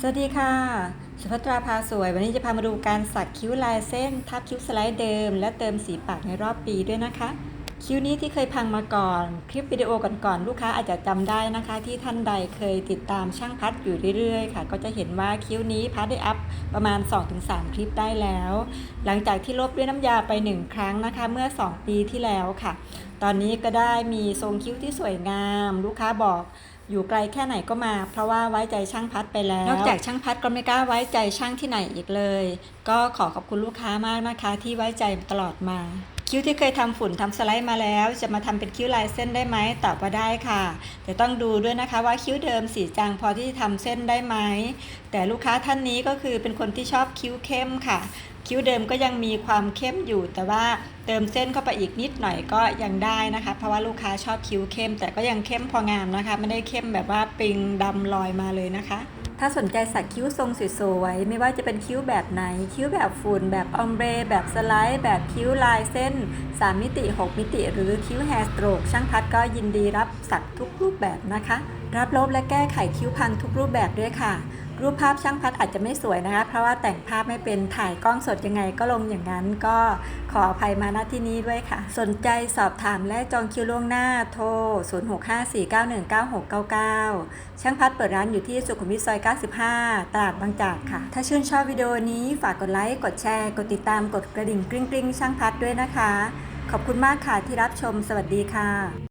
สวัสดีค่ะสุภัตราพาสวย วันนี้จะพามาดูการสักคิ้วลายเส้น ทับคิ้วสไลด์เดิม และเติมสีปากในรอบปีด้วยนะคะ คิ้วนี้ที่เคยพังมาก่อน คลิปวิดีโอก่อนๆลูกค้าอาจจะจำได้นะคะ ที่ท่านใดเคยติดตามช่างพัดอยู่เรื่อยๆ ค่ะ ก็จะเห็นว่าคิ้วนี้พัดได้อัพประมาณ 2-3 คลิปได้แล้ว หลังจากที่ลบด้วยน้ำยาไป 1 ครั้งนะคะ เมื่อ 2 ปีที่แล้วค่ะ ตอนนี้ก็ได้มีทรงคิ้วที่สวยงาม ลูกค้าบอก อยู่ไกลแค่ไหนก็มา เพราะว่าไว้ใจช่างพัดไปแล้ว นอกจากช่างพัดก็ไม่กล้าไว้ใจช่างที่ไหนอีกเลย ก็ขอขอบคุณลูกค้ามากนะคะ ที่ไว้ใจตลอดมา คิ้วที่เคยทำฝุ่นทำสไลด์มาแล้ว จะมาทำเป็นคิ้วลายเส้นได้ไหมตอบว่าได้ค่ะ แต่ต้องดูด้วยนะคะว่าคิ้วเดิมสีจางพอที่จะทำเส้นได้ไหมแต่ลูกค้าท่านนี้ก็คือเป็นคนที่ชอบคิ้วเข้มค่ะ คิ้วเดิมก็ยังมีความเข้มอยู่ แต่ว่าเติมเส้นเข้าไปอีกนิดหน่อยก็ยังได้นะคะ เพราะว่าลูกค้าชอบคิ้วเข้ม แต่ก็ยังเข้มพองามนะคะ ไม่ได้เข้มแบบว่าปิงดำลอยมาเลยนะคะ ถ้าสนใจสักคิ้วทรงสวยๆ ไม่ว่าจะเป็นคิ้วแบบไหน คิ้วแบบฝุ่น แบบออมเบร แบบสไลด์ แบบคิ้วลายเส้น 3 มิติ 6 มิติ หรือคิ้วแฮร์สโตรกช่างพัดก็ยินดีรับสักทุกรูปแบบนะคะ รับลบและแก้ไขคิ้วพังทุกรูปแบบด้วยค่ะ รูปภาพช่างพัดอาจจะไม่สวยนะคะ เพราะว่าแต่งภาพไม่เป็นถ่ายกล้องสดยังไงก็ลงอย่างนั้น ก็ขออภัยมาณที่นี้ด้วยค่ะ สนใจสอบถามและจองคิวล่วงหน้าโทร 0654919699 ช่างพัดเปิดร้านอยู่ที่สุขุมวิทซอย 95 ตลาดบางจากค่ะ ถ้าชื่นชอบวิดีโอนี้ฝากกดไลค์ กดแชร์ กดติดตาม กดกระดิ่งกริ๊งกริ๊งๆช่างพัดด้วยนะคะ ขอบคุณมากค่ะที่รับชม สวัสดีค่ะ